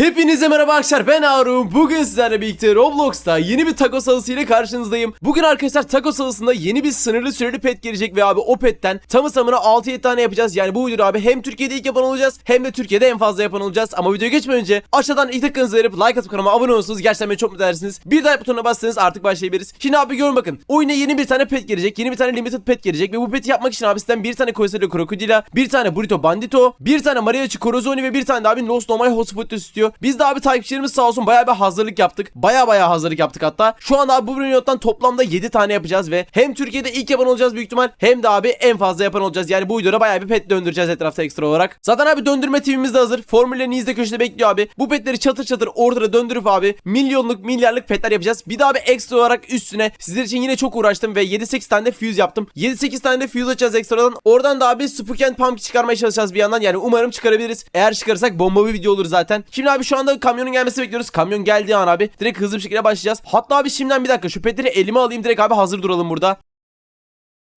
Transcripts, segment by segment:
Hepinize merhaba arkadaşlar ben Harun. Bugün sizlerle birlikte Roblox'ta yeni bir taco salısı ile karşınızdayım. Bugün arkadaşlar taco salısında yeni bir sınırlı süreli pet gelecek ve abi o petten tamı tamına 6-7 tane yapacağız. Yani bu videoda abi hem Türkiye'de ilk yapan olacağız hem de Türkiye'de en fazla yapan olacağız. Ama videoya geçmeden önce aşağıdan ilk tıkınızı verip like atıp kanalıma abone olursanız gerçekten beni çok mutlu edersiniz. Bir like butonuna bassanız artık başlayabiliriz. Şimdi abi görün bakın. Oyuna yeni bir tane pet gelecek. Yeni bir tane limited pet gelecek ve bu peti yapmak için abi sizden bir tane Coisello Crocodila, bir tane Burrito Bandito, bir tane Mariachi Corazoni ve bir tane de abi Los Nomai Hotspot istiyor. Biz de abi takipçilerimiz sağ olsun bayağı bir hazırlık yaptık. Bayağı bayağı hazırlık yaptık hatta. Şu anda abi bu Brunot'tan toplamda 7 tane yapacağız ve hem Türkiye'de ilk yapan olacağız büyük ihtimal hem de abi en fazla yapan olacağız. Yani bu videoda bayağı bir pet döndüreceğiz etrafta ekstra olarak. Zaten abi döndürme TV'miz de hazır. Formüllerini de köşede bekliyor abi. Bu petleri çatır çatır ortada döndürüp abi milyonluk milyarlık petler yapacağız. Bir daha bir ekstra olarak üstüne sizler için yine çok uğraştım ve 7-8 tane de fuse yaptım. 7-8 tane de fuse açacağız ekstradan. Oradan da abi Spook and Pump çıkarmaya çalışacağız bir yandan. Yani umarım çıkarabiliriz. Eğer çıkarırsak bomba bir video olur zaten. Şimdi abi şu anda kamyonun gelmesi bekliyoruz. Kamyon geldiği an abi direkt hızlı bir şekilde başlayacağız. Hatta abi şimdiden bir dakika şu petleri elime alayım direkt abi hazır duralım burada.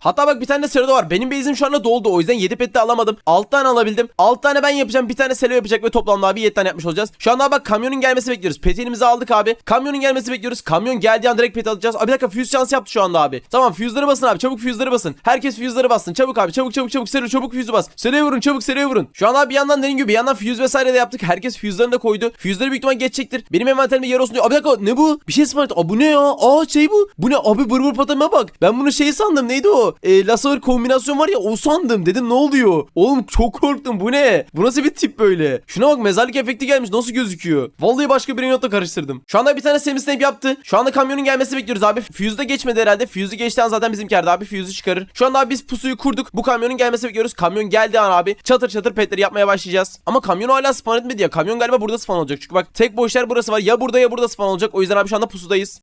Hatta bak bir tane de Sero'da var. Benim base'im şu anda doldu. O yüzden 7 pet de alamadım. 6 tane alabildim. 6 tane ben yapacağım. Bir tane Selo yapacak ve toplamda abi 7 tane yapmış olacağız. Şu anda bak kamyonun gelmesi bekliyoruz. Peti elimize aldık abi. Kamyonun gelmesi bekliyoruz. Kamyon geldiği an direkt pet alacağız. Abi bir dakika fuse şansı yaptı şu anda abi. Tamam fuse'ları basın abi. Çabuk fuse'ları basın. Herkes fuse'ları bassın. Çabuk abi. Çabuk çabuk çabuk. Selo çabuk fuse'u bas. Selo'ya vurun. Çabuk Selo'ya vurun. Şu an abi bir yandan dediğim gibi bir yandan fuse vesaire de yaptık. Herkes fuse'larını da koydu. Fuse'ları büyük ihtimal geçecektir. Benim envanterimde yer olsun diyor. Abi bir dakika ne bu? Bir şey ısmarladı. Aa bu ne ya? Aa şey bu. Bu ne? Abi bır bır patama bak. Ben bunu şey sandım. Neydi o? E, Lasaur kombinasyon var ya o sandım. Dedim ne oluyor? Oğlum çok korktum. Bu ne? Bu nasıl bir tip böyle? Şuna bak mezarlık efekti gelmiş. Nasıl gözüküyor? Vallahi başka bir notla karıştırdım. Şu anda bir tane semi snap yaptı. Şu anda kamyonun gelmesi bekliyoruz abi. Fuse de geçmedi herhalde. Fuse'u geçten zaten bizimkerde abi. Fuse'u çıkarır. Şu anda abi biz pusuyu kurduk. Bu kamyonun gelmesi bekliyoruz. Kamyon geldi an abi. Çatır çatır petleri yapmaya başlayacağız. Ama kamyon hala spawn etmedi ya. Kamyon galiba burada spawn olacak. Çünkü bak tek boş yer burası var. Ya burada ya burada spawn olacak. O yüzden abi şu anda pusudayız.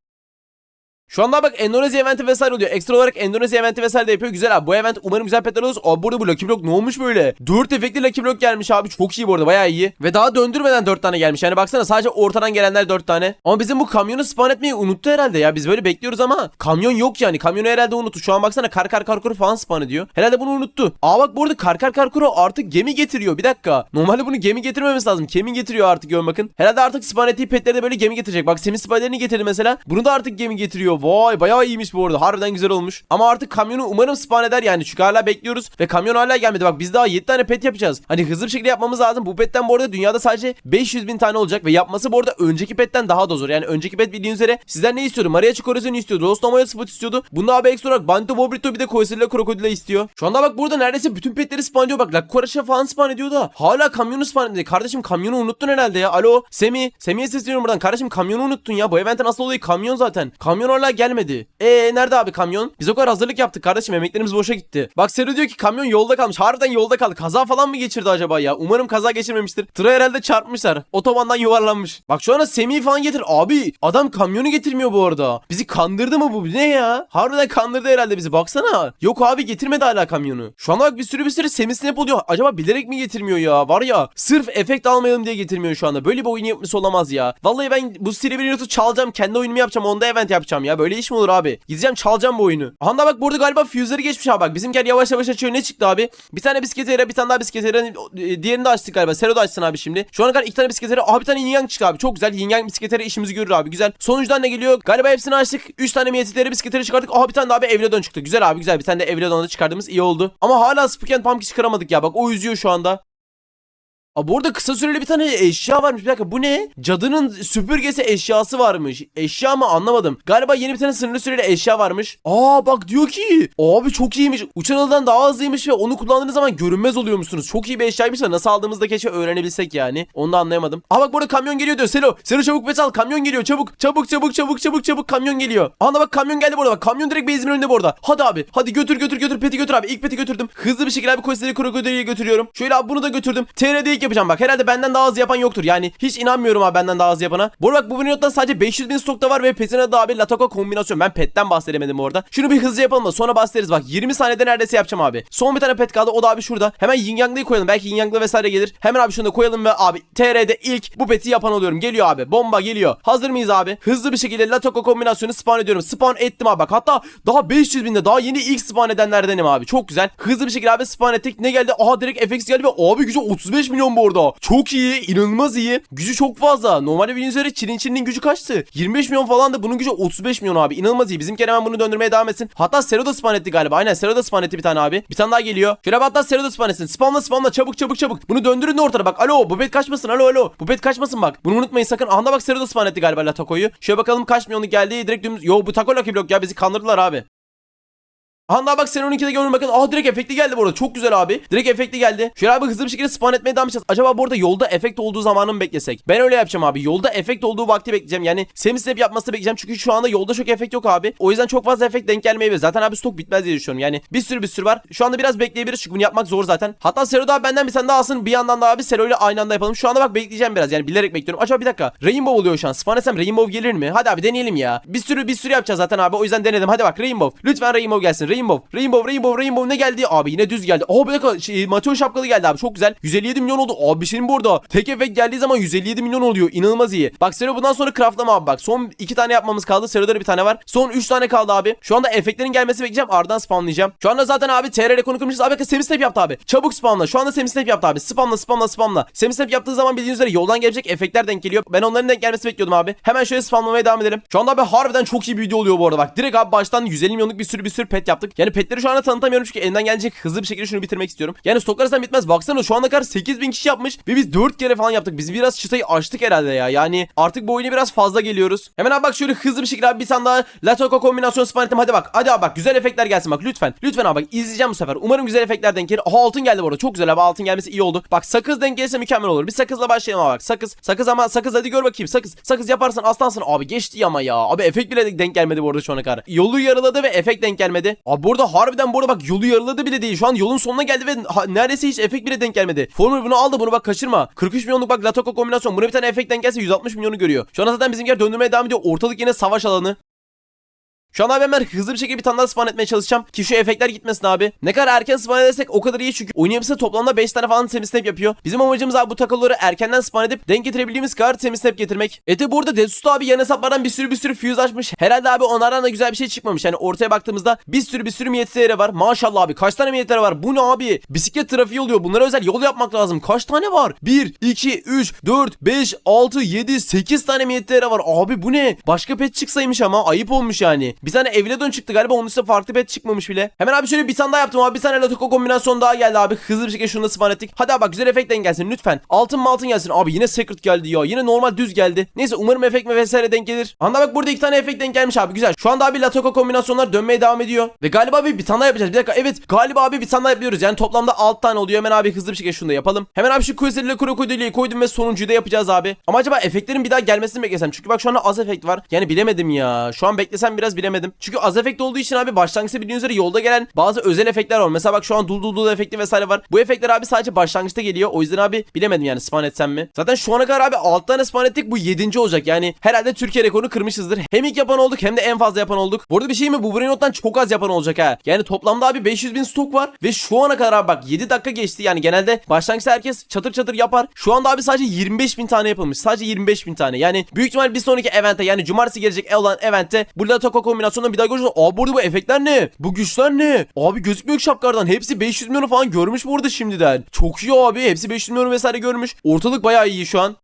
Şu anda bak Endonezya eventi vesaire oluyor. Ekstra olarak Endonezya eventi vesaire de yapıyor. Güzel abi. Bu event umarım güzel petler olur. Abi burada bu Lucky Block ne olmuş böyle? 4 efektli Lucky Block gelmiş abi. Çok iyi bu arada. Bayağı iyi. Ve daha döndürmeden 4 tane gelmiş. Yani baksana sadece ortadan gelenler 4 tane. Ama bizim bu kamyonu spawn etmeyi unuttu herhalde ya. Biz böyle bekliyoruz ama kamyon yok yani. Kamyonu herhalde unuttu. Şu an baksana kar kar karkuru falan spawn ediyor. Herhalde bunu unuttu. Aa bak bu arada kar kar karkuru artık gemi getiriyor. Bir dakika. Normalde bunu gemi getirmemesi lazım. Gemi getiriyor artık görün bakın. Herhalde artık spawn ettiği petleri de böyle gemi getirecek. Bak Semi Spider'ini getirdi mesela. Bunu da artık gemi getiriyor. Vay bayağı iyiymiş bu arada. Harbiden güzel olmuş. Ama artık kamyonu umarım spawn eder yani. Çünkü hala bekliyoruz. Ve kamyon hala gelmedi. Bak biz daha 7 tane pet yapacağız. Hani hızlı bir şekilde yapmamız lazım. Bu petten bu arada dünyada sadece 500 bin tane olacak. Ve yapması bu arada önceki petten daha da zor. Yani önceki pet bildiğiniz üzere sizden ne istiyordu? Maria Chicorazoni istiyordu. Lost Nomoya Spot istiyordu. Bunda abi ekstra olarak Banto Bobrito bir de Coisello Crocodile istiyor. Şu anda bak burada neredeyse bütün petleri spawn ediyor. Bak Lakkoraş'a falan spawn ediyor da. Hala kamyonu spawn ediyor. Kardeşim kamyonu unuttun herhalde ya. Alo Semi. Semi'ye sesleniyorum buradan. Kardeşim kamyonu unuttun ya. Bu eventin asıl olayı kamyon zaten. Kamyon hala gelmedi. Eee nerede abi kamyon? Biz o kadar hazırlık yaptık kardeşim. Emeklerimiz boşa gitti. Bak Sero diyor ki kamyon yolda kalmış. Harbiden yolda kaldı. Kaza falan mı geçirdi acaba ya? Umarım kaza geçirmemiştir. Tıra herhalde çarpmışlar. Otobandan yuvarlanmış. Bak şu anda Semi'yi falan getir. Abi adam kamyonu getirmiyor bu arada. Bizi kandırdı mı bu? Ne ya? Harbiden kandırdı herhalde bizi. Baksana. Yok abi getirmedi hala kamyonu. Şu anda bak bir sürü bir sürü Semi Snap oluyor. Acaba bilerek mi getirmiyor ya? Var ya sırf efekt almayalım diye getirmiyor şu anda. Böyle bir oyun yapması olamaz ya. Vallahi ben bu Silver Note'u çalacağım. Kendi oyunumu yapacağım. Onda event yapacağım ya. Böyle iş mi olur abi? Gideceğim çalacağım bu oyunu. Aha da bak burada galiba fuse'ları geçmiş abi bak. Bizimkiler yavaş yavaş açıyor. Ne çıktı abi? Bir tane bisikletera bir tane daha bisikletera. e, Diğerini de açtık galiba. Sero da açsın abi şimdi. Şu ana kadar iki tane bisikletera. Aha bir tane yin çıktı abi. Çok güzel. Yin bisikletera işimizi görür abi. Güzel. Sonuçtan ne geliyor? Galiba hepsini açtık. Üç tane miyetlere bisikletera çıkardık. Aha bir tane daha abi Evladon çıktı. Güzel abi güzel. Bir tane de Evladon'u çıkardığımız iyi oldu. Ama hala Spook and Pumpkin çıkaramadık ya. Bak o üzüyor şu anda. Aa, bu arada kısa süreli bir tane eşya varmış. Bir dakika bu ne? Cadının süpürgesi eşyası varmış. Eşya mı anlamadım. Galiba yeni bir tane sınırlı süreli eşya varmış. Aa bak diyor ki. Abi çok iyiymiş. Uçan alıdan daha hızlıymış ve onu kullandığınız zaman görünmez oluyormuşsunuz. Çok iyi bir eşyaymış da nasıl aldığımızda keşke öğrenebilsek yani. Onu da anlayamadım. Aa bak burada kamyon geliyor diyor. Selo. Selo çabuk pes al. Kamyon geliyor. Çabuk. Çabuk çabuk çabuk çabuk çabuk kamyon geliyor. Aa bak kamyon geldi burada. Bak kamyon direkt base'imin önünde burada. Hadi abi. Hadi götür götür götür. Peti götür abi. İlk peti götürdüm. Hızlı bir şekilde abi Koyseri Krokodil'i götürüyorum. Şöyle abi bunu da götürdüm. TR'de ilk yapacağım bak. Herhalde benden daha hızlı yapan yoktur. Yani hiç inanmıyorum abi benden daha hızlı yapana. Bu arada bak bu Vinot'tan sadece 500 bin stokta var ve petin adı abi Latako kombinasyon. Ben petten bahsedemedim orada. Şunu bir hızlı yapalım da sonra bahsederiz bak. 20 saniyede neredeyse yapacağım abi. Son bir tane pet kaldı. O da abi şurada. Hemen Yin Yang'lı'yı koyalım. Belki Yin Yang'lı vesaire gelir. Hemen abi şunu da koyalım ve abi TR'de ilk bu peti yapan oluyorum. Geliyor abi. Bomba geliyor. Hazır mıyız abi? Hızlı bir şekilde Latoko kombinasyonu spawn ediyorum. Spawn ettim abi bak. Hatta daha 500 binde daha yeni ilk spawn edenlerdenim abi. Çok güzel. Hızlı bir şekilde abi spawn ettik. Ne geldi? Aha direkt FX geldi ve abi gücü 35 milyon milyon bu arada. Çok iyi. inanılmaz iyi. Gücü çok fazla. Normalde bildiğiniz üzere Çin'in Çin'in gücü kaçtı? 25 milyon falan da bunun gücü 35 milyon abi. İnanılmaz iyi. Bizimki hemen bunu döndürmeye devam etsin. Hatta Sero da spawn etti galiba. Aynen Sero da spawn etti bir tane abi. Bir tane daha geliyor. Şöyle bir hatta Sero da spawn etsin. Spamla spamla çabuk çabuk çabuk. Bunu döndürün de ortada bak. Alo bu pet kaçmasın. Alo alo. Bu pet kaçmasın bak. Bunu unutmayın sakın. Anda bak Sero da spawn etti galiba la takoyu. Şöyle bakalım kaç milyonluk geldi. Direkt dümdüz. Yo bu tako Lucky Block ya bizi kandırdılar abi. Aha bak sen 12'de görün bakın. Aa direkt efekti geldi bu arada. Çok güzel abi. Direkt efekti geldi. Şöyle abi hızlı bir şekilde spawn etmeye devam edeceğiz. Acaba bu arada yolda efekt olduğu zamanı mı beklesek? Ben öyle yapacağım abi. Yolda efekt olduğu vakti bekleyeceğim. Yani semi step yapmasını bekleyeceğim. Çünkü şu anda yolda çok efekt yok abi. O yüzden çok fazla efekt denk gelmeyebilir. Zaten abi stok bitmez diye düşünüyorum. Yani bir sürü bir sürü var. Şu anda biraz bekleyebiliriz çünkü bunu yapmak zor zaten. Hatta Sero da benden bir tane daha alsın. Bir yandan da abi Sero ile aynı anda yapalım. Şu anda bak bekleyeceğim biraz. Yani bilerek bekliyorum. Acaba bir dakika. Rainbow oluyor şu an. Spawn etsem Rainbow gelir mi? Hadi abi deneyelim ya. Bir sürü bir sürü yapacağız zaten abi. O yüzden denedim. Hadi bak Rainbow. Lütfen Rainbow gelsin. Rainbow. Rainbow. Rainbow. Rainbow ne geldi? Abi yine düz geldi. Aa bir dakika. Şey, Mateo şapkalı geldi abi. Çok güzel. 157 milyon oldu. Abi senin burada. Tek efekt geldiği zaman 157 milyon oluyor. İnanılmaz iyi. Bak Sero bundan sonra craftlama abi bak. Son iki tane yapmamız kaldı. Sero'da da bir tane var. Son 3 tane kaldı abi. Şu anda efektlerin gelmesi bekleyeceğim. Ardından spamlayacağım. Şu anda zaten abi TR'de konu kırmışız. Abi semi step yaptı abi. Çabuk spamla. Şu anda semi step yaptı abi. Spamla spamla spamla. Semi step yaptığı zaman bildiğiniz üzere yoldan gelecek efektler denk geliyor. Ben onların denk gelmesi bekliyordum abi. Hemen şöyle spamlamaya devam edelim. Şu anda abi harbiden çok iyi bir video oluyor bu arada bak. Direkt abi baştan 150 milyonluk bir sürü bir sürü pet yaptık. Yani petleri şu anda tanıtamıyorum çünkü elinden gelecek hızlı bir şekilde şunu bitirmek istiyorum. Yani stoklar bitmez. Baksana şu ana kadar 8000 kişi yapmış ve biz 4 kere falan yaptık. Biz biraz çıtayı açtık herhalde ya. Yani artık bu oyunu biraz fazla geliyoruz. Hemen abi bak şöyle hızlı bir şekilde abi bir tane daha Latoko kombinasyon spawn ettim. Hadi bak. Hadi abi bak güzel efektler gelsin bak lütfen. Lütfen abi bak izleyeceğim bu sefer. Umarım güzel efektler denk gelir. Aha altın geldi bu arada. Çok güzel abi altın gelmesi iyi oldu. Bak sakız denk gelirse mükemmel olur. Bir sakızla başlayalım abi bak. Sakız. Sakız ama sakız hadi gör bakayım. Sakız. Sakız yaparsan aslansın. Abi geçti ama ya. Abi efekt bile denk gelmedi bu arada şu ana kadar. Yolu yarıladı ve efekt denk gelmedi. Abi burada harbiden bu arada bak yolu yarıladı bile değil. Şu an yolun sonuna geldi ve neredeyse hiç efekt bile denk gelmedi. Formül bunu aldı bunu bak kaçırma. 43 milyonluk bak Latoko kombinasyon. Buna bir tane efekt denk gelse 160 milyonu görüyor. Şu an zaten bizimkiler döndürmeye devam ediyor. Ortalık yine savaş alanı. Şu an abi hemen hızlı bir şekilde bir tane daha spawn etmeye çalışacağım ki şu efektler gitmesin abi. Ne kadar erken spawn edersek o kadar iyi çünkü oyun yapısı toplamda 5 tane falan semi snap yapıyor. Bizim amacımız abi bu takılları erkenden spawn edip denk getirebildiğimiz kadar semi snap getirmek. Ete burada Desus abi yan hesaplardan bir sürü bir sürü fuse açmış. Herhalde abi onlardan da güzel bir şey çıkmamış. Yani ortaya baktığımızda bir sürü bir sürü miyetleri var. Maşallah abi kaç tane miyetleri var. Bu ne abi? Bisiklet trafiği oluyor. Bunlara özel yol yapmak lazım. Kaç tane var? 1, 2, 3, 4, 5, 6, 7, 8 tane miyetleri var. Abi bu ne? Başka pet çıksaymış ama ayıp olmuş yani. Bir tane Evledon çıktı galiba onun üstüne farklı pet çıkmamış bile. Hemen abi şöyle bir tane daha yaptım abi. Bir tane Latoko kombinasyon daha geldi abi. Hızlı bir şekilde şunu da spawn ettik. Hadi abi bak güzel efekt denk gelsin lütfen. Altın altın gelsin. Abi yine secret geldi ya. Yine normal düz geldi. Neyse umarım efekt ve vesaire denk gelir. Anda bak burada iki tane efekt denk gelmiş abi. Güzel. Şu anda abi Latoko kombinasyonlar dönmeye devam ediyor. Ve galiba abi bir tane daha yapacağız. Bir dakika evet galiba abi bir tane daha yapıyoruz. Yani toplamda 6 tane oluyor. Hemen abi hızlı bir şekilde şunu da yapalım. Hemen abi şu Quasar ile Krokodili'yi koydum ve sonuncuyu da yapacağız abi. Ama acaba efektlerin bir daha gelmesini mi beklesem? Çünkü bak şu anda az efekt var. Yani bilemedim ya. Şu an beklesem biraz bilemedim. Çünkü az efekt olduğu için abi başlangıçta bildiğiniz üzere yolda gelen bazı özel efektler var. Mesela bak şu an dul dul dul efekti vesaire var. Bu efektler abi sadece başlangıçta geliyor. O yüzden abi bilemedim yani spawn etsem mi? Zaten şu ana kadar abi 6 tane spawn ettik. Bu 7. olacak. Yani herhalde Türkiye rekorunu kırmışızdır. Hem ilk yapan olduk hem de en fazla yapan olduk. Bu arada bir şey mi? Bu Brainot'tan çok az yapan olacak ha. Yani toplamda abi 500 bin stok var. Ve şu ana kadar abi bak 7 dakika geçti. Yani genelde başlangıçta herkes çatır çatır yapar. Şu anda abi sadece 25 bin tane yapılmış. Sadece 25 bin tane. Yani büyük ihtimal bir sonraki evente yani cumartesi gelecek olan evente burada Toko kombinasyonunu bir daha göreceğiz. Aa burada bu efektler ne? Bu güçler ne? Abi gözükmüyor ki şapkardan. Hepsi 500 milyonu falan görmüş burada şimdiden. Çok iyi abi. Hepsi 500 milyonu vesaire görmüş. Ortalık bayağı iyi şu an.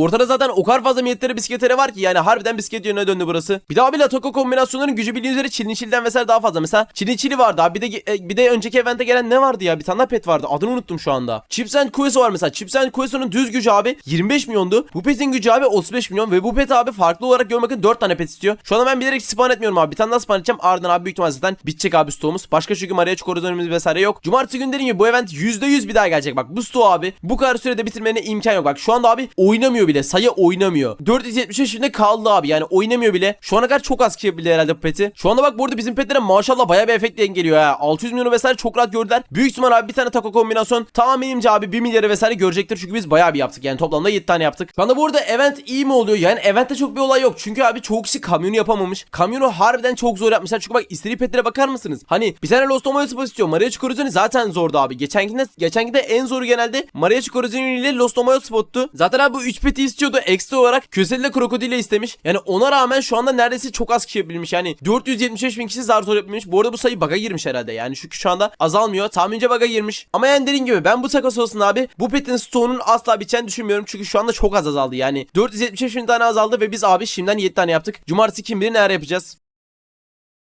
Ortada zaten o kadar fazla milletleri bisikletere var ki yani harbiden bisiklet yönüne döndü burası. Bir daha bile Toko kombinasyonların gücü bildiğiniz üzere Çilin Çil'den vesaire daha fazla. Mesela Çilin Çili vardı abi. Bir de e, bir de önceki evente gelen ne vardı ya? Bir tane pet vardı. Adını unuttum şu anda. Chips and Queso var mesela. Chips and Queso'nun düz gücü abi 25 milyondu. Bu petin gücü abi 35 milyon ve bu pet abi farklı olarak görmek için 4 tane pet istiyor. Şu anda ben bilerek spawn etmiyorum abi. Bir tane daha spawn edeceğim. Ardından abi büyük ihtimalle zaten bitecek abi stoğumuz. Başka çünkü Maria Çukuruzonumuz vesaire yok. Cumartesi günü dediğim gibi bu event %100 bir daha gelecek. Bak bu stoğu abi bu kadar sürede bitirmene imkan yok. Bak şu anda abi oynamıyor bile. Sayı oynamıyor. 475 şimdi kaldı abi. Yani oynamıyor bile. Şu ana kadar çok az kişi bildi herhalde peti. Şu anda bak burada bizim petlere maşallah bayağı bir efekt geliyor ha. 600 milyonu vesaire çok rahat gördüler. Büyük ihtimal abi bir tane taco kombinasyon tahminimce abi 1 milyarı vesaire görecektir. Çünkü biz bayağı bir yaptık. Yani toplamda 7 tane yaptık. Şu anda burada event iyi mi oluyor? Yani eventte çok bir olay yok. Çünkü abi çoğu kişi kamyonu yapamamış. Kamyonu harbiden çok zor yapmışlar. Çünkü bak istediği petlere bakar mısınız? Hani bir tane Lost Omoyo spot istiyor. Maria Çukuruzoni zaten zordu abi. Geçenkinde, geçenkinde en zoru genelde Maria Çukuruzoni ile Lost Omoyo spottu. Zaten abi bu 3 pet peti istiyordu. Ekstra olarak Köselle Krokodil'e istemiş. Yani ona rağmen şu anda neredeyse çok az kişi yapabilmiş. Yani 475 bin kişi zar zor yapabilmiş. Bu arada bu sayı bug'a girmiş herhalde. Yani çünkü şu anda azalmıyor. Tahmince bug'a girmiş. Ama yani dediğim gibi ben bu takas olsun abi. Bu petin stoğunun asla biteceğini düşünmüyorum. Çünkü şu anda çok az azaldı. Yani 475 bin tane azaldı ve biz abi şimdiden 7 tane yaptık. Cumartesi kim bilir neler yapacağız.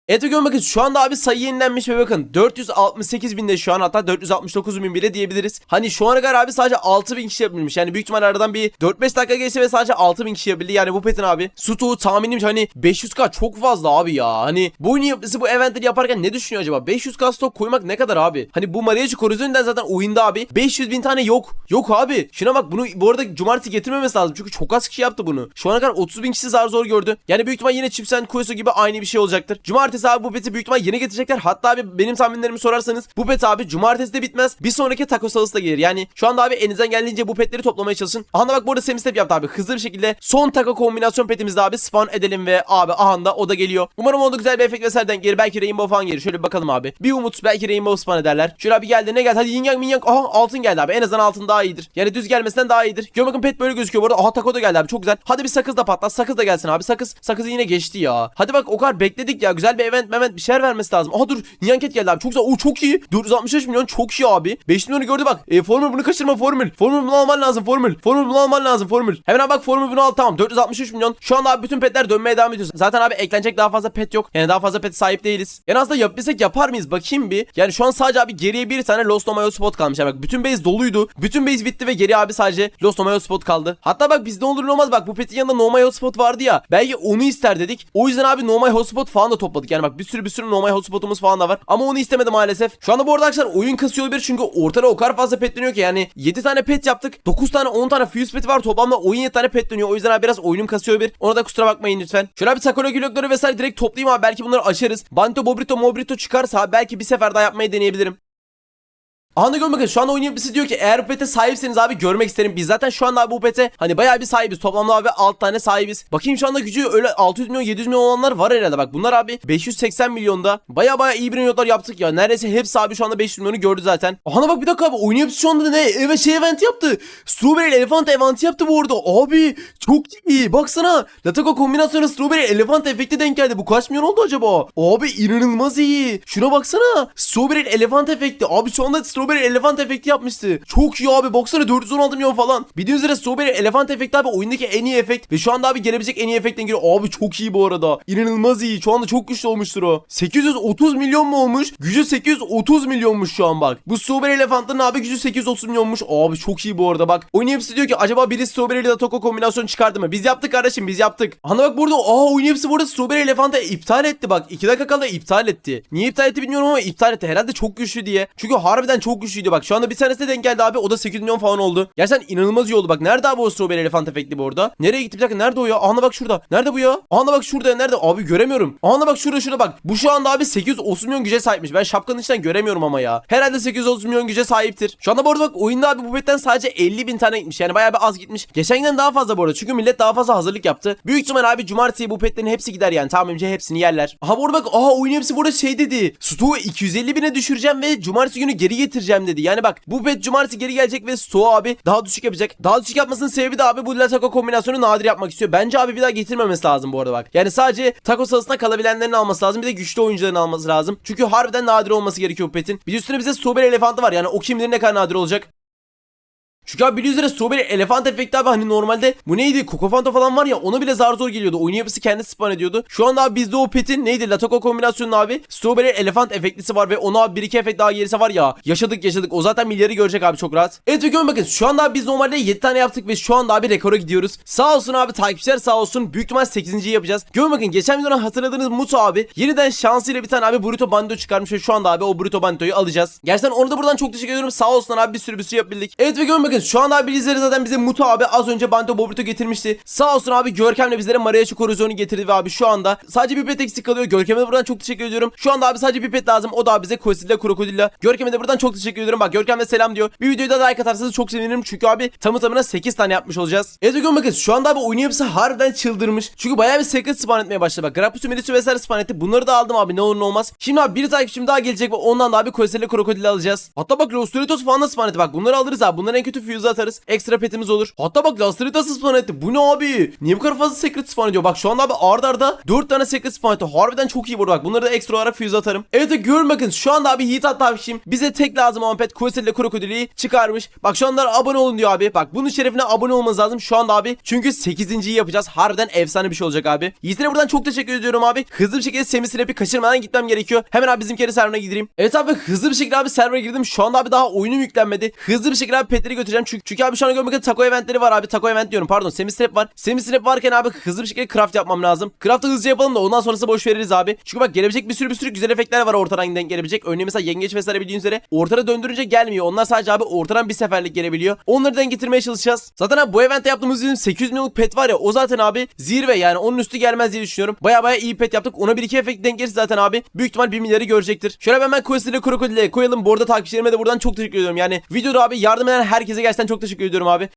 Evet bakın şu anda abi sayı yenilenmiş ve bakın 468 binde şu an hatta 469 bin bile diyebiliriz. Hani şu ana kadar abi sadece 6 bin kişi yapabilmiş. Yani büyük ihtimal aradan bir 4-5 dakika geçti ve sadece 6 bin kişi yapabildi. Yani bu petin abi Sutu tahminim hani 500k çok fazla abi ya. Hani bu oyunu yapısı bu eventleri yaparken ne düşünüyor acaba? 500k stok koymak ne kadar abi? Hani bu Mariachi Corazon'dan zaten oyunda abi 500 bin tane yok. Yok abi. Şuna bak bunu bu arada cumartesi getirmemesi lazım. Çünkü çok az kişi yaptı bunu. Şu ana kadar 30 bin kişi zar zor gördü. Yani büyük ihtimal yine Chips Kueso gibi aynı bir şey olacaktır. Cumartesi abi bu peti büyük ihtimal yeni getirecekler. Hatta abi benim tahminlerimi sorarsanız bu pet abi cumartesi de bitmez. Bir sonraki taco salısı da gelir. Yani şu anda abi elinizden geldiğince bu petleri toplamaya çalışın. Aha bak burada semi step yaptı abi. Hızlı bir şekilde son taco kombinasyon petimizde abi spawn edelim ve abi aha o da geliyor. Umarım onda güzel bir efekt vesaireden gelir. Belki rainbow falan gelir. Şöyle bir bakalım abi. Bir umut belki rainbow spawn ederler. Şöyle abi geldi ne geldi? Hadi yin yang min yang. Aha altın geldi abi. En azından altın daha iyidir. Yani düz gelmesinden daha iyidir. Gör bakın pet böyle gözüküyor. Bu arada aha taco da geldi abi. Çok güzel. Hadi bir sakız da patlat. Sakız da gelsin abi. Sakız. Sakızı yine geçti ya. Hadi bak o kadar bekledik ya. Güzel bir event event bir şeyler vermesi lazım. Aha dur. Nyanket geldi abi. Çok güzel. Oo çok iyi. 465 milyon çok iyi abi. 5 milyonu gördü bak. E, formül bunu kaçırma formül. Formül bunu alman lazım formül. Formül bunu alman lazım formül. Hemen abi bak formül bunu al tamam. 463 milyon. Şu anda abi bütün petler dönmeye devam ediyor. Zaten abi eklenecek daha fazla pet yok. Yani daha fazla pet sahip değiliz. En azından yapabilsek yapar mıyız? Bakayım bir. Yani şu an sadece abi geriye bir tane Lost Nomayo spot kalmış. Yani bak bütün base doluydu. Bütün base bitti ve geriye abi sadece Lost Nomayo spot kaldı. Hatta bak bizde olur ne olmaz bak bu petin yanında No My Hotspot vardı ya. Belki onu ister dedik. O yüzden abi No My Hotspot falan da topladık. Yani bak bir sürü bir sürü No My Hotspot'umuz falan da var. Ama onu istemedi maalesef. Şu anda bu arada arkadaşlar oyun kasıyor bir çünkü ortada o kadar fazla pet dönüyor ki yani 7 tane pet yaptık. 9 tane 10 tane fuse peti var. Toplamda 17 tane pet dönüyor. O yüzden abi biraz oyunum kasıyor bir. Ona da kusura bakmayın lütfen. Şöyle bir Sakura Gülokları vesaire direkt toplayayım abi. Belki bunları açarız. Banto Bobrito Mobrito çıkarsa belki bir sefer daha yapmayı deneyebilirim. Anda görmek bakın şu anda oyun yapısı diyor ki eğer bu pete sahipseniz abi görmek isterim. Biz zaten şu anda abi bu pete hani bayağı bir sahibiz. Toplamda abi 6 tane sahibiz. Bakayım şu anda gücü öyle 600 milyon 700 milyon olanlar var herhalde. Bak bunlar abi 580 milyonda. Bayağı bayağı iyi bir notlar yaptık ya. Neredeyse hepsi abi şu anda 500 milyonu gördü zaten. Aha bak bir dakika abi yapısı şu anda ne? Evet şey event yaptı. Strawberry Elephant eventi yaptı bu arada. Abi çok iyi. Baksana. Lataco kombinasyonu Strawberry Elephant efekti denk geldi. Bu kaç milyon oldu acaba? Abi inanılmaz iyi. Şuna baksana. Strawberry Elephant efekti. Abi şu anda Strawberry Elephant efekti yapmıştı. Çok iyi abi. Baksana 416 milyon falan. Bildiğiniz üzere Strawberry Elephant efekti abi oyundaki en iyi efekt. Ve şu anda abi gelebilecek en iyi efekten giriyor. Abi çok iyi bu arada. İnanılmaz iyi. Şu anda çok güçlü olmuştur o. 830 milyon mu olmuş? Gücü 830 milyonmuş şu an bak. Bu Strawberry Elephant'ın abi gücü 830 milyonmuş. Abi çok iyi bu arada bak. Oyun hepsi diyor ki acaba biri Strawberry ile Toko kombinasyon çıkardı mı? Biz yaptık kardeşim biz yaptık. Ana bak burada aa oyun hepsi burada Strawberry Elephant'ı iptal etti bak. 2 dakika kala iptal etti. Niye iptal etti bilmiyorum ama iptal etti. Herhalde çok güçlü diye. Çünkü harbiden çok güçlüydü bak. Şu anda bir tanesi de denk geldi abi. O da 8 milyon falan oldu. Gerçekten inanılmaz iyi oldu. Bak nerede abi o Strawberry Elephant efekti bu arada? Nereye gitti bir dakika nerede o ya? Ana bak şurada. Nerede bu ya? Ana bak şurada. Nerede? Abi göremiyorum. Ana bak şurada şurada bak. Bu şu anda abi 830 milyon güce sahipmiş. Ben şapkanın içinden göremiyorum ama ya. Herhalde 830 milyon güce sahiptir. Şu anda bu arada bak oyunda abi bu petten sadece 50 bin tane gitmiş. Yani bayağı bir az gitmiş. Geçen günden daha fazla bu arada. Çünkü millet daha fazla hazırlık yaptı. Büyük ihtimal abi cumartesi bu petlerin hepsi gider yani. Tahminimce hepsini yerler. Aha bu arada bak aha oyun hepsi burada şey dedi. Stoğu 250 bine düşüreceğim ve cumartesi günü geri getireceğim dedi. Yani bak bu pet cumartesi geri gelecek ve stoğu abi daha düşük yapacak. Daha düşük yapmasının sebebi de abi bu Latako kombinasyonu nadir yapmak istiyor. Bence abi bir daha getirmemesi lazım bu arada bak. Yani sadece taco salısına kalabilenlerin alması lazım. Bir de güçlü oyuncuların alması lazım. Çünkü harbiden nadir olması gerekiyor bu petin. Bir üstüne bize Strawberry Elefantı var. Yani o kim bilir ne kadar nadir olacak. Çünkü abi biliyoruz üzere Strawberry Elefant efekti abi hani normalde bu neydi Kokofanta falan var ya ona bile zar zor geliyordu. Oyun yapısı kendi spawn ediyordu. Şu anda abi bizde o petin neydi Latoko kombinasyonun abi Strawberry Elefant efektisi var ve ona abi bir iki efekt daha gelirse var ya yaşadık yaşadık o zaten milyarı görecek abi çok rahat. Evet ve görün bakın şu anda abi biz normalde 7 tane yaptık ve şu anda abi rekora gidiyoruz. Sağ olsun abi takipçiler sağ olsun büyük ihtimal 8. yapacağız. Görün bakın geçen videoda hatırladığınız Muto abi yeniden şansıyla bir tane abi Burrito Bandito çıkarmış ve şu anda abi o Burrito Bandito'yu alacağız. Gerçekten onu da buradan çok teşekkür ediyorum sağ olsun abi bir sürü bir sürü yapabildik. Evet ve görün bakın şu anda abi bizlere zaten bize Muto abi az önce Banto Bobrito getirmişti. Sağ olsun abi Görkem'le bizlere Mariachi Corazon'u getirdi ve abi şu anda sadece bir pet eksik kalıyor. Görkem'e de buradan çok teşekkür ediyorum. Şu anda abi sadece bir pet lazım. O da abi bize Kozilla Krokodilla. Görkem'e de buradan çok teşekkür ediyorum. Bak Görkem de selam diyor. Bir videoyu da like atarsanız çok sevinirim. Çünkü abi tamı tamına 8 tane yapmış olacağız. Evet bakın bakın şu anda abi oyun yapısı harbiden çıldırmış. Çünkü bayağı bir secret spawn etmeye başladı. Bak Grapus'u Melis'u vesaire spawn etti. Bunları da aldım abi ne olur ne olmaz. Şimdi abi bir takipçim daha gelecek ve ondan da abi Kozilla Krokodilla alacağız. Hatta bak Rosturitos falan da spawn etti. Bak bunları alırız abi. Bunların en kötü fuse atarız. Ekstra petimiz olur. Hatta bak Lastrita spawn etti. Bu ne abi? Niye bu kadar fazla secret spawn ediyor? Bak şu anda abi arda arda 4 tane secret spawn etti. Harbiden çok iyi burada bak. Bunları da ekstra olarak fuse atarım. Evet görün bakın şu anda abi Yiğit Attavşim bize tek lazım olan pet Quest ile krokodili çıkarmış. Bak şu anda abone olun diyor abi. Bak bunun şerefine abone olmanız lazım şu anda abi. Çünkü 8.yi yapacağız. Harbiden efsane bir şey olacak abi. Yiğit'e buradan çok teşekkür ediyorum abi. Hızlı bir şekilde Semi Snap'i kaçırmadan gitmem gerekiyor. Hemen abi bizimkere serverına gireyim. Evet abi hızlı bir şekilde abi server'a girdim. Şu anda abi daha oyunum yüklenmedi. Hızlı bir şekilde abi petleri götüreceğim. Çünkü, çünkü abi şu an görmek taco eventleri var abi. Taco event diyorum pardon. Semi Snap var. Semi Snap varken abi hızlı bir şekilde craft yapmam lazım. Craft'ı hızlıca yapalım da ondan sonrası boş veririz abi. Çünkü bak gelebilecek bir sürü bir sürü güzel efektler var ortadan denk gelebilecek. Örneğin mesela yengeç vesaire bildiğiniz üzere ortada döndürünce gelmiyor. Onlar sadece abi ortadan bir seferlik gelebiliyor. Onları denk getirmeye çalışacağız. Zaten abi bu eventte yaptığımız bizim 800 milyonluk pet var ya o zaten abi zirve yani onun üstü gelmez diye düşünüyorum. Baya baya iyi pet yaptık. Ona bir iki efekt denk gelirse zaten abi büyük ihtimal 1 milyarı görecektir. Şöyle hemen Quest ile Krokodil'e koyalım. Bu arada takipçilerime de buradan çok teşekkür ediyorum. Yani videoda abi yardım eden herkese gerçekten çok teşekkür ediyorum abi.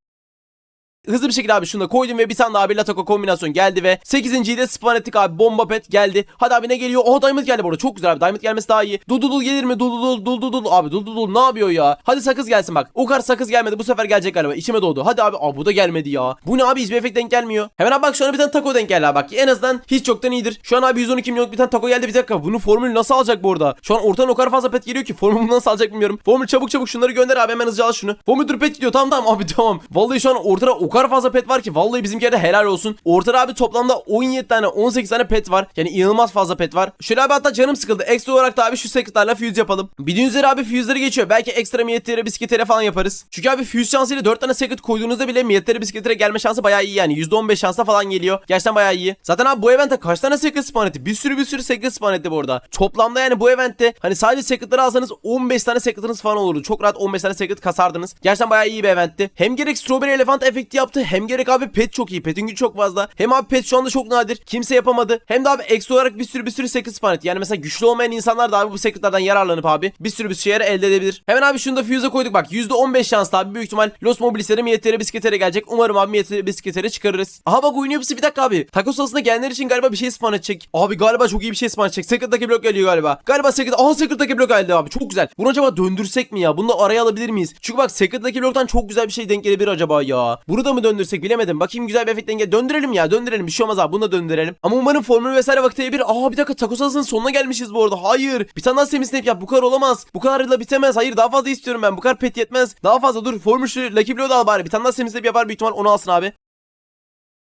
Hızlı bir şekilde abi şunu da koydum ve bir tane daha bir Latako kombinasyon geldi ve 8.yi de spawn ettik abi bomba pet geldi. Hadi abi ne geliyor? Oha Diamond geldi bu arada çok güzel abi Diamond gelmesi daha iyi. Dul dul dul gelir mi? Dul dul dul dul dul dul abi dul dul dul ne yapıyor ya? Hadi sakız gelsin bak. O kadar sakız gelmedi bu sefer gelecek galiba içime doğdu. Hadi abi Aa, bu da gelmedi ya. Bu ne abi hiçbir efekt denk gelmiyor. Hemen abi bak şu an bir tane taco denk geldi abi bak. En azından hiç çoktan iyidir. Şu an abi 112 milyonluk bir tane taco geldi bir dakika. Bunun formülü nasıl alacak bu arada? Şu an ortadan o kadar fazla pet geliyor ki formülü nasıl alacak bilmiyorum. Formül çabuk çabuk şunları gönder abi hemen hızlıca al şunu. Formül dur pet gidiyor tamam tamam abi tamam. Vallahi şu an ortada o kadar fazla pet var ki vallahi bizimkilerde helal olsun. Ortada abi toplamda 17 tane 18 tane pet var. Yani inanılmaz fazla pet var. Şöyle abi hatta canım sıkıldı. Ekstra olarak da abi şu secretlarla fuse yapalım. Bildiğiniz üzere abi fuse'ları geçiyor. Belki ekstra miyetlere bisikletlere falan yaparız. Çünkü abi fuse şansıyla 4 tane secret koyduğunuzda bile miyetlere bisikletlere gelme şansı bayağı iyi yani. %15 şansla falan geliyor. Gerçekten bayağı iyi. Zaten abi bu evente kaç tane secret spawn etti? Bir sürü bir sürü secret spawn etti bu arada. Toplamda yani bu eventte hani sadece secretları alsanız 15 tane secret'ınız falan olurdu. Çok rahat 15 tane secret kasardınız. Gerçekten bayağı iyi bir eventti. Hem gerek strawberry elefant efekti yaptı hem gerek abi pet çok iyi. Pet'in gücü çok fazla. Hem abi pet şu anda çok nadir. Kimse yapamadı. Hem de abi ekstra olarak bir sürü bir sürü secret spawn etti. Yani mesela güçlü olmayan insanlar da abi bu secretlardan yararlanıp abi bir sürü bir şeyler elde edebilir. Hemen abi şunu da fuse'a koyduk bak. %15 şanslı abi büyük ihtimal Los Mobilis'lere miyetlere bisikletlere gelecek. Umarım abi miyetlere bisikletlere çıkarırız. Aha bak oyun yapısı bir dakika abi. Taco sosuna gelenler için galiba bir şey spawn edecek. Abi galiba çok iyi bir şey spawn edecek. Secret'daki blok geliyor galiba. Galiba Secret. Aha Secret'daki blok geldi abi. Çok güzel. Bunu acaba döndürsek mi ya? Bunu da araya alabilir miyiz? Çünkü bak Secret'daki bloktan çok güzel bir şey denk gelebilir acaba ya. Bunu da mı döndürsek bilemedim. Bakayım güzel bir efekt denk gel. Döndürelim ya. Döndürelim. Bir şey olmaz abi. Bunu da döndürelim. Ama umarım formül vesaire vaktiye bir. Aa bir dakika Taco sosunun sonuna gelmişiz bu arada. Hayır. Bir tane daha semi snap yap. Bu kadar olamaz. Bu kadarıyla bitemez. Hayır daha fazla istiyorum ben. Bu kadar pet yetmez. Daha fazla dur. Formül şu Lucky da al bari. Bir tane daha semi snap yapar büyük ihtimal onu alsın abi.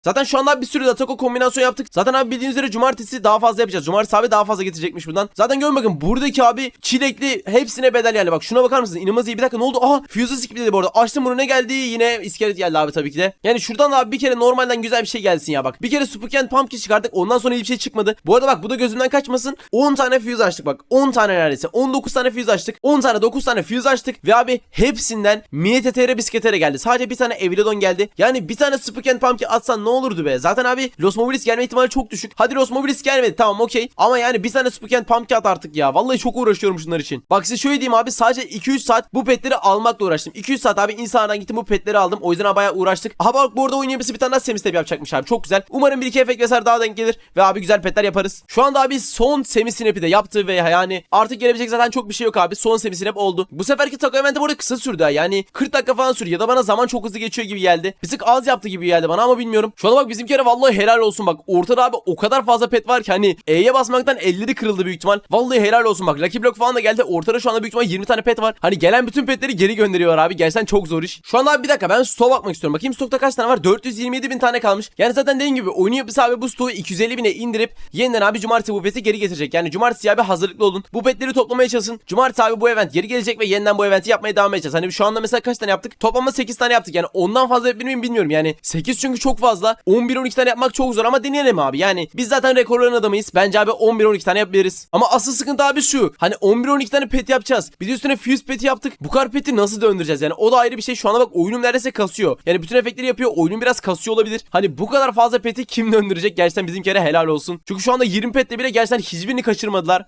Zaten şu anda bir sürü Datako kombinasyon yaptık. Zaten abi bildiğiniz üzere cumartesi daha fazla yapacağız. Cumartesi abi daha fazla getirecekmiş buradan. Zaten görün bakın buradaki abi çilekli hepsine bedel yani. Bak şuna bakar mısınız? İnanılmaz iyi. Bir dakika ne oldu? Aha Fuse'u skip dedi bu arada. Açtım bunu ne geldi? Yine iskelet geldi abi tabii ki de. Yani şuradan da abi bir kere normalden güzel bir şey gelsin ya bak. Bir kere Spooken Pumpkin çıkardık. Ondan sonra hiçbir şey çıkmadı. Bu arada bak bu da gözümden kaçmasın. 10 tane Fuse açtık bak. 10 tane neredeyse. 19 tane Fuse açtık. 10 tane 9 tane Fuse açtık. Ve abi hepsinden Miyetetere Bisketere geldi. Sadece bir tane Evridon geldi. Yani bir tane Spooken Pumpkin atsan ne olurdu be? Zaten abi Los Mobilis gelme ihtimali çok düşük. Hadi Los Mobilis gelmedi tamam okey. Ama yani bir tane Spooken Pumpkin at artık ya. Vallahi çok uğraşıyorum şunlar için. Bak size şöyle diyeyim abi sadece 2-3 saat bu petleri almakla uğraştım. 2-3 saat abi insanlardan gittim bu petleri aldım. O yüzden bayağı uğraştık. Aha bak bu arada oyun bir tane daha semistep yapacakmış abi. Çok güzel. Umarım bir iki efekt vesaire daha denk gelir. Ve abi güzel petler yaparız. Şu anda abi son semi de yaptı ve yani artık gelebilecek zaten çok bir şey yok abi. Son semi oldu. Bu seferki taco eventi bu arada kısa sürdü. Yani 40 dakika falan sürdü ya da bana zaman çok hızlı geçiyor gibi geldi. Bir tık az yaptı gibi geldi bana ama bilmiyorum. Şu anda bak bizim kere vallahi helal olsun bak. Ortada abi o kadar fazla pet var ki hani E'ye basmaktan elleri kırıldı büyük ihtimal. Vallahi helal olsun bak. Lucky Block falan da geldi. Ortada şu anda büyük ihtimal 20 tane pet var. Hani gelen bütün petleri geri gönderiyor abi. Gerçekten çok zor iş. Şu anda abi bir dakika ben stoğa bakmak istiyorum. Bakayım stokta kaç tane var? 427 bin tane kalmış. Yani zaten dediğim gibi oyun yapısı abi bu stoğu 250 bine indirip yeniden abi cumartesi bu peti geri getirecek. Yani cumartesi abi hazırlıklı olun. Bu petleri toplamaya çalışın. Cumartesi abi bu event geri gelecek ve yeniden bu eventi yapmaya devam edeceğiz. Hani şu anda mesela kaç tane yaptık? Toplamda 8 tane yaptık. Yani ondan fazla yapabilir miyim bilmiyorum. Yani 8 çünkü çok fazla. 11-12 tane yapmak çok zor ama deneyelim abi. Yani biz zaten rekorların adamıyız. Bence abi 11-12 tane yapabiliriz. Ama asıl sıkıntı abi şu. Hani 11-12 tane pet yapacağız. Bir üstüne fuse peti yaptık. Bu kadar peti nasıl döndüreceğiz? Yani o da ayrı bir şey. Şu anda bak oyunum neredeyse kasıyor. Yani bütün efektleri yapıyor. Oyunum biraz kasıyor olabilir. Hani bu kadar fazla peti kim döndürecek? Gerçekten bizim kere helal olsun. Çünkü şu anda 20 petle bile gerçekten hiçbirini kaçırmadılar.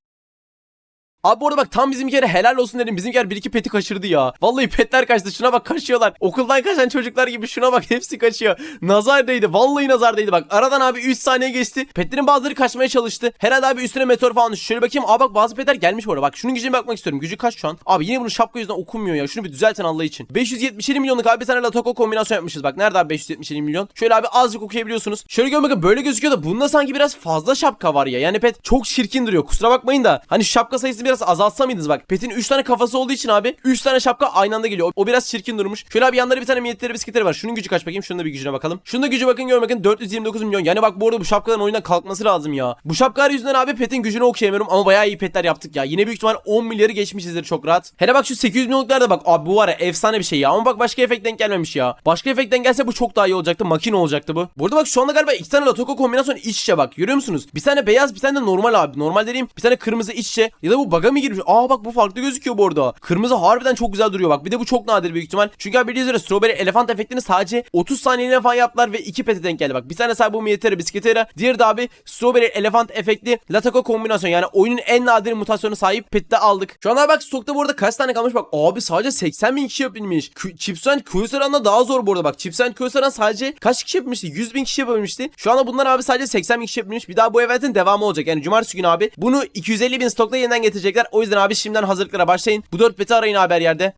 Abi bu bak tam bizim kere helal olsun dedim. Bizimkiler bir iki peti kaçırdı ya. Vallahi petler kaçtı. Şuna bak kaçıyorlar. Okuldan kaçan çocuklar gibi şuna bak hepsi kaçıyor. Nazar değdi. Vallahi nazar değdi. Bak aradan abi 3 saniye geçti. Petlerin bazıları kaçmaya çalıştı. Herhalde abi üstüne meteor falan düştü. Şöyle bakayım. Aa bak bazı petler gelmiş bu arada. Bak şunun gücüne bakmak istiyorum. Gücü kaç şu an? Abi yine bunun şapka yüzünden okunmuyor ya. Şunu bir düzeltin Allah için. 577 milyonluk abi bir tane Latoko kombinasyon yapmışız. Bak nerede abi 577 milyon? Şöyle abi azıcık okuyabiliyorsunuz. Şöyle gör bakın böyle gözüküyor da bunda sanki biraz fazla şapka var ya. Yani pet çok şirkin duruyor. Kusura bakmayın da. Hani şapka sayısını biraz azaltsa mıydınız bak. Pet'in 3 tane kafası olduğu için abi 3 tane şapka aynı anda geliyor. O biraz çirkin durmuş. Şöyle abi yanları bir tane miyetleri bisikletleri var. Şunun gücü kaç bakayım? Şunun da bir gücüne bakalım. Şunun da gücü bakın gör bakın 429 milyon. Yani bak bu arada bu şapkaların oyundan kalkması lazım ya. Bu şapkalar yüzünden abi Pet'in gücünü okuyamıyorum ama bayağı iyi petler yaptık ya. Yine büyük ihtimal 10 milyarı geçmişizdir çok rahat. Hele bak şu 800 milyonluklar da bak abi bu var ya efsane bir şey ya. Ama bak başka efekt denk gelmemiş ya. Başka efekt denk gelse bu çok daha iyi olacaktı. Makine olacaktı bu. Burada bak şu anda galiba iki tane Latoko kombinasyonu iç içe bak. Görüyor musunuz? Bir tane beyaz bir tane de normal abi. Normal dediğim bir tane kırmızı iç içe. Ya da bu baga mı girmiş? Aa bak bu farklı gözüküyor bu arada. Kırmızı harbiden çok güzel duruyor bak. Bir de bu çok nadir büyük ihtimal. Çünkü abi bildiğiniz üzere strawberry elefant efektini sadece 30 saniyeliğine falan yaptılar ve iki pete denk geldi bak. Bir tane sadece bu Mietera bisikletera. Diğeri de abi strawberry elefant efektli Latoko kombinasyon. Yani oyunun en nadir mutasyonu sahip pette aldık. Şu anda bak stokta bu arada kaç tane kalmış bak. Abi sadece 80 bin kişi yapabilmiş. Chips and Kuyusaran'da daha zor bu arada bak. Chips and sadece kaç kişi yapmıştı? 100 bin kişi yapabilmişti. Şu anda bunlar abi sadece 80 bin kişi yapabilmiş. Bir daha bu eventin devamı olacak. Yani cumartesi günü abi bunu 250 bin stokla yeniden getirecekler. O yüzden abi şimdiden hazırlıklara başlayın. Bu 4 peti arayın abi her yerde.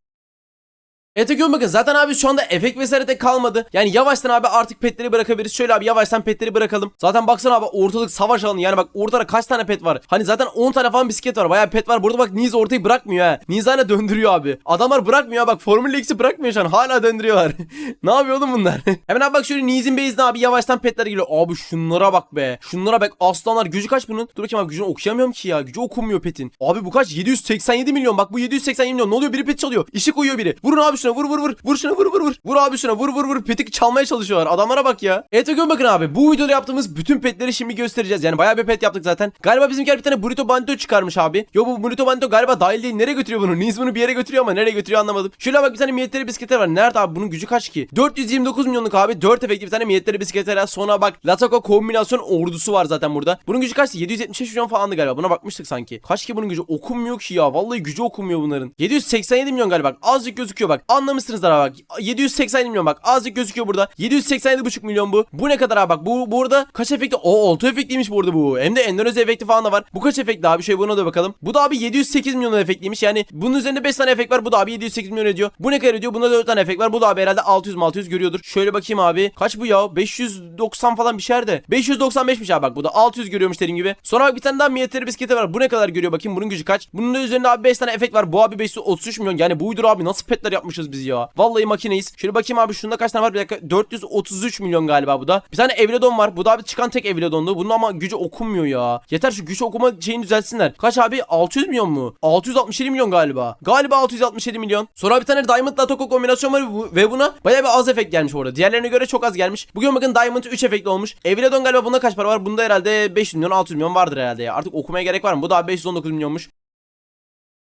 Evet Etegön bakın zaten abi şu anda efekt vesaire de kalmadı. Yani yavaştan abi artık petleri bırakabiliriz. Şöyle abi yavaştan petleri bırakalım. Zaten baksana abi ortalık savaş alanı. Yani bak ortada kaç tane pet var. Hani zaten 10 tane falan bisiklet var. Bayağı pet var. Burada bak Niz ortayı bırakmıyor ha. Niz hala döndürüyor abi. Adamlar bırakmıyor bak Formula X'i bırakmıyor şu an. Hala döndürüyorlar. ne yapıyor oğlum bunlar? Hemen abi bak şöyle Niz'in base'ine abi yavaştan petler geliyor. Abi şunlara bak be. Şunlara bak aslanlar. Gücü kaç bunun? Dur bakayım abi gücünü okuyamıyorum ki ya. Gücü okunmuyor petin. Abi bu kaç? 787 milyon. Bak bu 787 milyon. Ne oluyor? Biri pet çalıyor. İşi koyuyor biri. Vurun abi şuna. Vur vur vur. Vur şuna vur vur vur. Vur abi şuna vur vur vur. Peti çalmaya çalışıyorlar. Adamlara bak ya. Evet gör bakın abi. Bu videoda yaptığımız bütün petleri şimdi göstereceğiz. Yani bayağı bir pet yaptık zaten. Galiba bizimkiler bir tane Burrito Bandito çıkarmış abi. Yo bu Burrito Bandito galiba dahil değil. Nereye götürüyor bunu? Niz bunu bir yere götürüyor ama nereye götürüyor anlamadım. Şöyle bak bir tane miyetleri bisikletler var. Nerede abi? Bunun gücü kaç ki? 429 milyonluk abi. 4 efektif bir tane miyetleri bisikletler. Sonra bak Latako kombinasyon ordusu var zaten burada. Bunun gücü kaç? 775 milyon falandı galiba. Buna bakmıştık sanki. Kaç ki bunun gücü? Okunmuyor ki ya. Vallahi gücü okunmuyor bunların. 787 milyon galiba. Azıcık gözüküyor bak. Anlamışsınızlar abi bak. 787 milyon bak. Azıcık gözüküyor burada. 787,5 milyon bu. Bu ne kadar abi bak. Bu burada kaç efekti? O 6 efektiymiş burada bu. Hem de Endonezya efekti falan da var. Bu kaç efekti abi? Şöyle buna da bakalım. Bu da abi 708 milyon efektliymiş. Yani bunun üzerinde 5 tane efekt var. Bu da abi 708 milyon ediyor. Bu ne kadar ediyor? Bunda 4 tane efekt var. Bu da abi herhalde 600 600 görüyordur. Şöyle bakayım abi. Kaç bu ya? 590 falan bir şeyler de. 595'miş abi bak. Bu da 600 görüyormuş dediğim gibi. Sonra bak bir tane daha miyetleri bisikleti var. Bu ne kadar görüyor bakayım. Bunun gücü kaç? Bunun da üzerinde abi 5 tane efekt var. Bu abi 533 milyon. Yani bu uydur abi nasıl petler yapmışız biz ya. Vallahi makineyiz. Şöyle bakayım abi şunda kaç tane var? Bir dakika. 433 milyon galiba bu da. Bir tane Evledon var. Bu da abi çıkan tek Evledon'du. Bunun ama gücü okunmuyor ya. Yeter şu güç okuma şeyini düzeltsinler. Kaç abi? 600 milyon mu? 667 milyon galiba. Galiba 667 milyon. Sonra bir tane Diamond Latoko kombinasyon var ve buna bayağı bir az efekt gelmiş orada. Diğerlerine göre çok az gelmiş. Bugün bakın Diamond 3 efektli olmuş. Evledon galiba bunda kaç para var? Bunda herhalde 500 milyon 600 milyon vardır herhalde ya. Artık okumaya gerek var mı? Bu da 519 milyonmuş.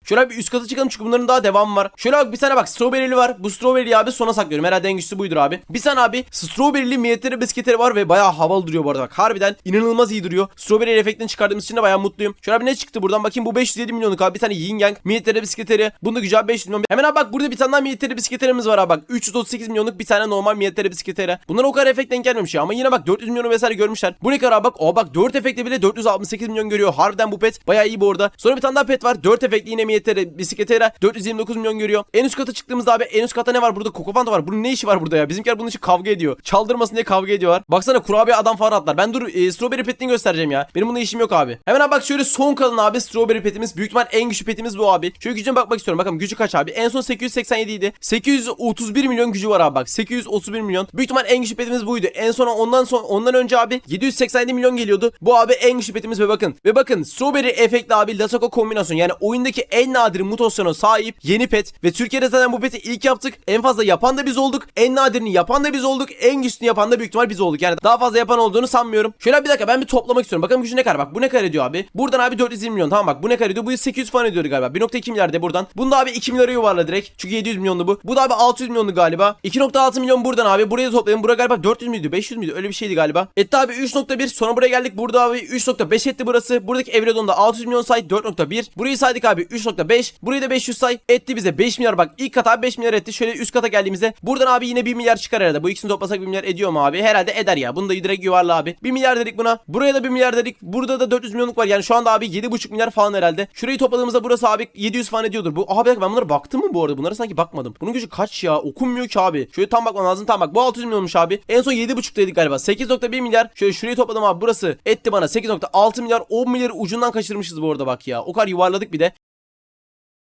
Şöyle bir üst katı çıkalım çünkü bunların daha devamı var. Şöyle bak bir tane bak strawberry'li var. Bu strawberry'li abi sona saklıyorum. Herhalde en güçlüsü buydur abi. Bir tane abi strawberry'li miyetleri bisketleri var ve bayağı havalı duruyor bu arada bak. Harbiden inanılmaz iyi duruyor. Strawberry efektini çıkardığımız için de bayağı mutluyum. Şöyle abi ne çıktı buradan bakayım bu 507 milyonluk abi. Bir tane yin yang miyetleri bisikletleri. Bunda gücü abi 500 milyon. Hemen abi bak burada bir tane daha miyetleri bisikletlerimiz var abi bak. 338 milyonluk bir tane normal miyetleri bisikletleri. Bunlar o kadar efekt denk gelmemiş ya. Ama yine bak 400 milyonu vesaire görmüşler. Bu ne kadar abi bak. O bak 4 efekte bile 468 milyon görüyor. Harbiden bu pet bayağı iyi bu arada. Sonra bir tane daha pet var. 4 efektli yine miyetleri bisikletleri 429 milyon görüyor. En üst kata çıktığımızda abi en üst kata ne var? Burada Kokofanta var. Bunun ne işi var burada ya? Bizimkiler bunun için kavga ediyor. Çaldırmasın diye kavga ediyorlar. Baksana kurabiye adam falan atlar. Ben dur e, strawberry petini göstereceğim ya. Benim bununla işim yok abi. Hemen abi bak şöyle son kalın abi strawberry petimiz. Büyük ihtimal en güçlü petimiz bu abi. Şöyle gücüne bakmak istiyorum. Bakalım gücü kaç abi? En son 887 idi. 831 milyon gücü var abi bak. 831 milyon. Büyük ihtimal en güçlü petimiz buydu. En son ondan son ondan önce abi 787 milyon geliyordu. Bu abi en güçlü petimiz ve bakın. Ve bakın strawberry efektli abi Lasoko kombinasyon. Yani oyundaki en en nadir mutasyona sahip yeni pet ve Türkiye'de zaten bu peti ilk yaptık. En fazla yapan da biz olduk. En nadirini yapan da biz olduk. En güçlüsünü yapan da büyük ihtimal biz olduk. Yani daha fazla yapan olduğunu sanmıyorum. Şöyle bir dakika ben bir toplamak istiyorum. Bakalım gücü ne kadar? Bak bu ne kadar ediyor abi? Buradan abi 420 milyon. Tamam bak bu ne kadar ediyor? Bu 800 falan ediyordu galiba. 1.2 milyar de buradan. Bunda abi 2 milyara yuvarla direkt. Çünkü 700 milyonlu bu. Bu da abi 600 milyonlu galiba. 2.6 milyon buradan abi. Buraya da toplayalım. Buraya galiba 400 müydü? 500 müydü? Öyle bir şeydi galiba. Etti abi 3.1. Sonra buraya geldik. Burada abi 3.5 etti burası. Buradaki Evredon'da 600 milyon say 4.1. Burayı saydık abi 3.5. Burayı da 500 say. Etti bize 5 milyar bak. ilk kat abi 5 milyar etti. Şöyle üst kata geldiğimizde buradan abi yine 1 milyar çıkar herhalde. Bu ikisini toplasak 1 milyar ediyor mu abi? Herhalde eder ya. Bunu da direkt yuvarla abi. 1 milyar dedik buna. Buraya da 1 milyar dedik. Burada da 400 milyonluk var. Yani şu anda abi 7.5 milyar falan herhalde. Şurayı topladığımızda burası abi 700 falan ediyordur. Bu abi ben bunlara baktım mı bu arada? Bunlara sanki bakmadım. Bunun gücü kaç ya? Okunmuyor ki abi. Şöyle tam bakmam lazım. Tam bak. Bu 600 milyonmuş abi. En son 7.5 dedik galiba. 8.1 milyar. Şöyle şurayı topladım abi. Burası etti bana 8.6 milyar. 10 milyarı ucundan kaçırmışız bu arada bak ya. O kadar yuvarladık bir de.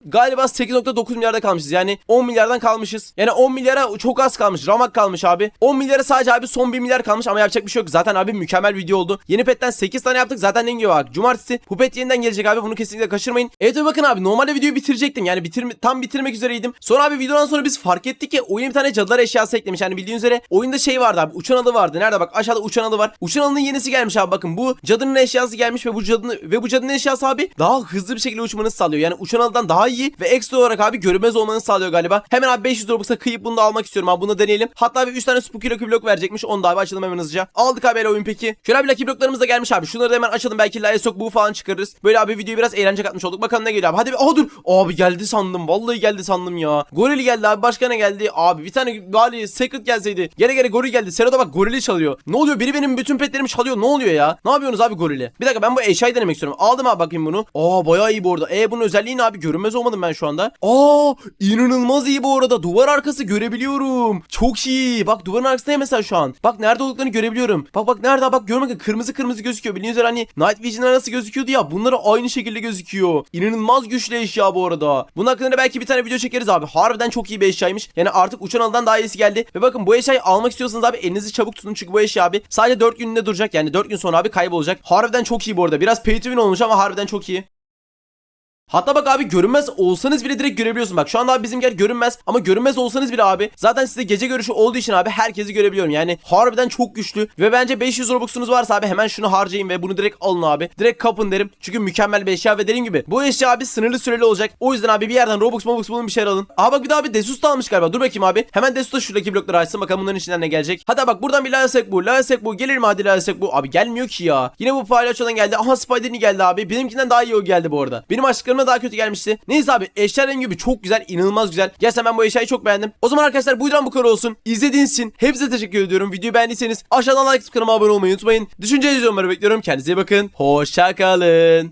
Galiba 8.9 milyarda kalmışız. Yani 10 milyardan kalmışız. Yani 10 milyara çok az kalmış. Ramak kalmış abi. 10 milyara sadece abi son 1 milyar kalmış ama yapacak bir şey yok. Zaten abi mükemmel video oldu. Yeni petten 8 tane yaptık. Zaten ne gibi bak. Cumartesi bu pet yeniden gelecek abi. Bunu kesinlikle kaçırmayın. Evet ve bakın abi normalde videoyu bitirecektim. Yani bitirme, tam bitirmek üzereydim. Sonra abi videodan sonra biz fark ettik ki oyuna bir tane cadılar eşyası eklemiş. Yani bildiğiniz üzere oyunda şey vardı abi. Uçan alı vardı. Nerede bak aşağıda uçan alı var. Uçan alının yenisi gelmiş abi bakın. Bu cadının eşyası gelmiş ve bu cadının ve bu cadının eşyası abi daha hızlı bir şekilde uçmanızı sağlıyor. Yani uçan alıdan daha iyi ve ekstra olarak abi görünmez olmanızı sağlıyor galiba. Hemen abi 500 Robux'a kıyıp bunu da almak istiyorum abi. Bunu da deneyelim. Hatta abi 3 tane spooky Lucky Block verecekmiş. Onu da abi açalım hemen hızlıca. Aldık abi oyun peki. Şöyle abi Lucky Block'larımız da gelmiş abi. Şunları da hemen açalım. Belki Laya Sok bu falan çıkarırız. Böyle abi videoyu biraz eğlence katmış olduk. Bakalım ne geliyor abi. Hadi bir. Aa dur. Abi geldi sandım. Vallahi geldi sandım ya. Goril geldi abi. Başka ne geldi? Abi bir tane gali Secret gelseydi. Gene gene goril geldi. Serada bak gorili çalıyor. Ne oluyor? Biri benim bütün petlerimi çalıyor. Ne oluyor ya? Ne yapıyorsunuz abi gorili? Bir dakika ben bu eşyayı denemek istiyorum. Aldım abi bakayım bunu. Aa bayağı iyi bu arada. E bunun özelliği ne abi? Görünmez olmadım ben şu anda. Aa inanılmaz iyi bu arada. Duvar arkası görebiliyorum. Çok iyi. Bak duvarın arkasındayım mesela şu an. Bak nerede olduklarını görebiliyorum. Bak bak nerede bak görmek kırmızı kırmızı gözüküyor. Bildiğiniz üzere hani Night Vision'lar nasıl gözüküyordu ya. Bunları aynı şekilde gözüküyor. İnanılmaz güçlü eşya bu arada. Bunun hakkında da belki bir tane video çekeriz abi. Harbiden çok iyi bir eşyaymış. Yani artık uçan alıdan daha iyisi geldi. Ve bakın bu eşyayı almak istiyorsanız abi elinizi çabuk tutun. Çünkü bu eşya abi sadece 4 gününde duracak. Yani 4 gün sonra abi kaybolacak. Harbiden çok iyi bu arada. Biraz pay to win olmuş ama harbiden çok iyi. Hatta bak abi görünmez olsanız bile direkt görebiliyorsun. Bak şu anda abi bizim yer görünmez ama görünmez olsanız bile abi zaten size gece görüşü olduğu için abi herkesi görebiliyorum. Yani harbiden çok güçlü ve bence 500 Robux'unuz varsa abi hemen şunu harcayın ve bunu direkt alın abi. Direkt kapın derim. Çünkü mükemmel bir eşya ve dediğim gibi bu eşya abi sınırlı süreli olacak. O yüzden abi bir yerden Robux Robux bulun bir şeyler alın. Aha bak bir daha bir Desus da almış galiba. Dur bakayım abi. Hemen Desus da şuradaki blokları açsın bakalım bunların içinden ne gelecek. Hatta bak buradan bir Lasek bu. Lasek bu. Gelir mi hadi Lasek bu? Abi gelmiyor ki ya. Yine bu palyaçodan geldi. Aha Spider'ini geldi abi. Benimkinden daha iyi o geldi bu arada. Benim açtıklarımda daha kötü gelmişti. Neyse abi eşya rengi gibi çok güzel inanılmaz güzel. Gerçekten ben bu eşyayı çok beğendim. O zaman arkadaşlar bu videodan bu kadar olsun. İzlediğiniz için hepinize teşekkür ediyorum. Videoyu beğendiyseniz aşağıdan like kanalıma abone olmayı unutmayın. Düşünce yorumları bekliyorum. Kendinize iyi bakın. Hoşçakalın.